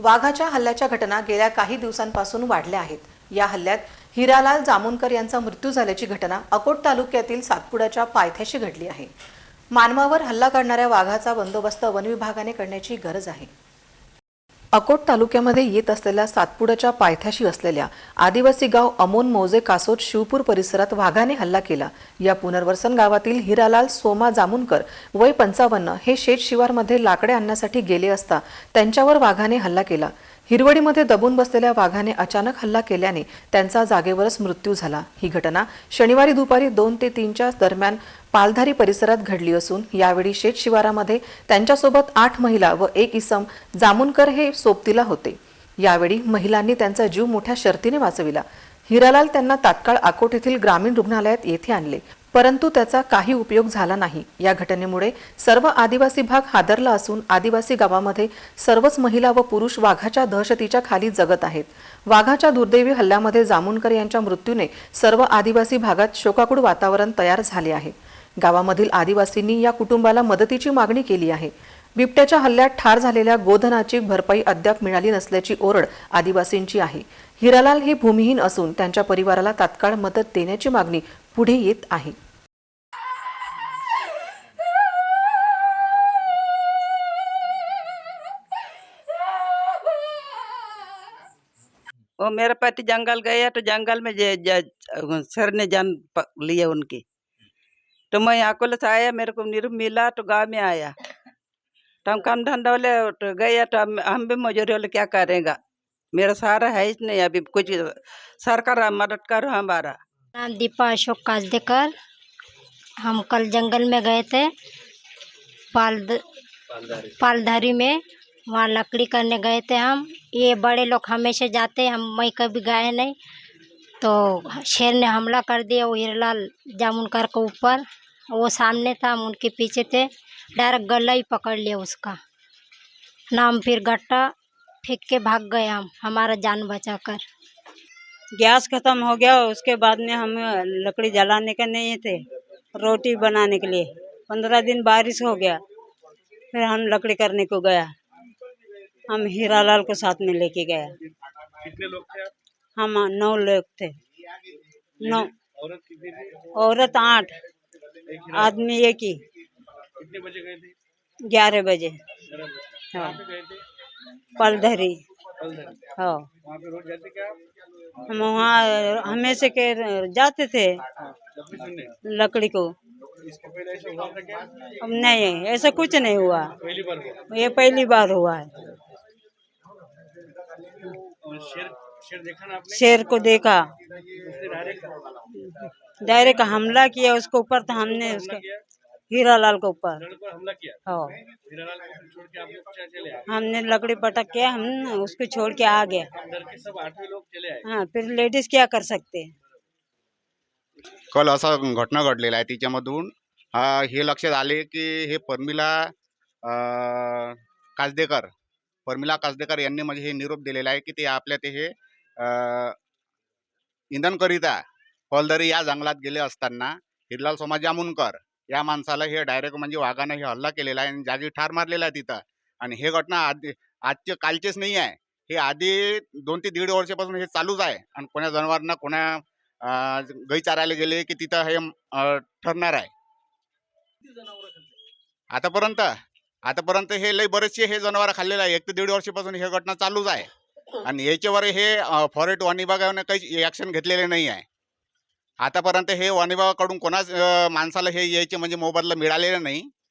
वाघाच्या हल्ल्याच्या घटना गेल्या काही दिवसांपासून वाढल्या आहेत. या हल्ल्यात हिरालाल जामुनकर यांचा मृत्यू झाल्याची घटना अकोट तालुक्यातील सातपुड्याच्या पायथ्याशी घडली आहे. मानवावर हल्ला करणाऱ्या वाघाचा बंदोबस्त वनविभागाने करण्याची गरज आहे. अकोट तालुक्यामध्ये येत असलेल्या सातपुड्याच्या पायथ्याशी असलेल्या आदिवासी गाव अमोन मौजे कासोद शिवपूर परिसरात वाघाने हल्ला केला. या पुनर्वसन गावातील हिरालाल सोमा जामुनकर वय पंचावन्न हे शेत शिवारमध्ये लाकडे आणण्यासाठी गेले असता त्यांच्यावर वाघाने हल्ला केला. हिरवडीमध्ये दबून बसलेल्या वाघाने अचानक हल्ला केल्याने त्यांचा जागेवरच मृत्यू झाला. ही घटना शनिवारी दुपारी दोन ते तीनच्या दरम्यान पालधारी परिसरात घडली असून यावेळी शेत शिवारामध्ये त्यांच्यासोबत आठ महिला व एक इसम जामुनकर हे सोबतीला होते. यावेळी महिलांनी त्यांचा जीव मोठ्या शर्तीने वाचविला. हिरालाल त्यांना तात्काळ अकोट येथील ग्रामीण रुग्णालयात येथे आणले. परंतु त्याचा काही उपयोग झाला नाही. या घटनेमुळे सर्व आदिवासी भाग हादरला असून आदिवासी गावामध्ये सर्वच महिला व पुरुष वाघाच्या दहशतीच्या खाली जगत आहेत. वाघाच्या दुर्दैवी हल्ल्यामध्ये जामुनकर यांच्या मृत्यूने सर्व आदिवासी भागात शोकाकूड वातावरण तयार झाले आहे. गावामधील आदिवासींनी या कुटुंबाला मदतीची मागणी केली आहे. बिबट्याच्या हल्ल्यात ठार झालेल्या गोधनाची भरपाई अद्याप मिळाली नसल्याची ओरड आदिवासींची आहे. हिरालाल हे भूमिहीन असून त्यांच्या परिवाराला तात्काळ मदत देण्याची मागणी पुढे येत आहे. वो मेरे पति जंगल गए तो जंगल में जे, जे, सर ने जान लिए उनकी। तो मैं अकोले से आया मेरे को निरू मिला तो गाँव में आया। तो हम काम धंधा वाले तो गए तो हम, हम भी मजूरी वाले क्या करेगा? मेरा सहारा है ही नहीं अभी कुछ सरकार मदद करो हमारा। नाम दीपा अशोक काजदेकर। हम कल जंगल में गए थे पाल पालधारी। में। वहाँ लकड़ी करने गए थे हम। ये बड़े लोग हमेशा जाते हम मैं कभी गए नहीं। तो शेर ने हमला कर दिया वो हिरलाल जामुनकर के ऊपर। वो सामने था हम उनके पीछे थे। डायरेक्ट गला ही पकड़ लिया उसका। नाम फिर गट्टा फेंक के भाग गए हम हमारा जान बचाकर। गैस खत्म हो गया उसके बाद में हम लकड़ी जलाने के नहीं थे रोटी बनाने के लिए। पंद्रह दिन बारिश हो गया फिर हम लकड़ी करने को गया। हम हीरालाल को साथ में लेके गया कितने लोग थे आप? हम नौ लोग थे। नौ। औरत आठ आदमी एक ही। कितने बजे गए थे? ग्यारह बजे। हाँ। पलधरी। हाँ। हम वहाँ हमेशा के जाते थे लकड़ी को। अब नहीं, ऐसा कुछ नहीं हुआ। ये पहली बार हुआ है। शेर को देखा। डायरेक्ट हमला किया, उसके ऊपर तो हमने उसका हीरालाल के ऊपर। लड़ पर हमला किया? हाँ। हीरालाल को फिर छोड़ के आप लोग क्या चले आए? हमने लकड़ी पटक के हम उसको छोड़ के आ गए। आप डर के सब आठवें लोग चले आए? हाँ फिर लेडीज क्या कर सकते? हैं कल असा घटना घडलेला आहे. तिच्यामधून हा हे लक्षात आले की हे परमिला काजदेकर परमिला काजदेकर यांनी म्हणजे हे निरोप दिलेला आहे की ते आपल्या ते हे इंधनकरिता फलदरी या जंगलात गेले असताना हिरलाल सोमा जामुनकर या माणसाला हे डायरेक्ट म्हणजे वाघानं हे हल्ला केलेला आहे आणि जागी ठार मारलेला आहे तिथं. आणि हे घटना आधी आजचे कालचेच नाही आहे. हे आधी दोन ते दीड वर्षापासून हे चालूच आहे. आणि कोण्या जनावरांना कोण्या गई चारायला गेले की तिथं हे ठरणार आहे. आतापर्यंत आतापर्यंत हे लय बरेचसे हे जनावर खाल्लेलं आहे. एक ते दीड वर्षापासून हे घटना चालूच आहे. आणि याच्यावर हे फॉरेस्ट वन विभागाने काही ॲक्शन घेतलेले नाही आहे. आतापर्यंत हे वनविभागाकडून कोणाच अं, माणसाला हे यायचे म्हणजे मोबदला मिळालेला नाही.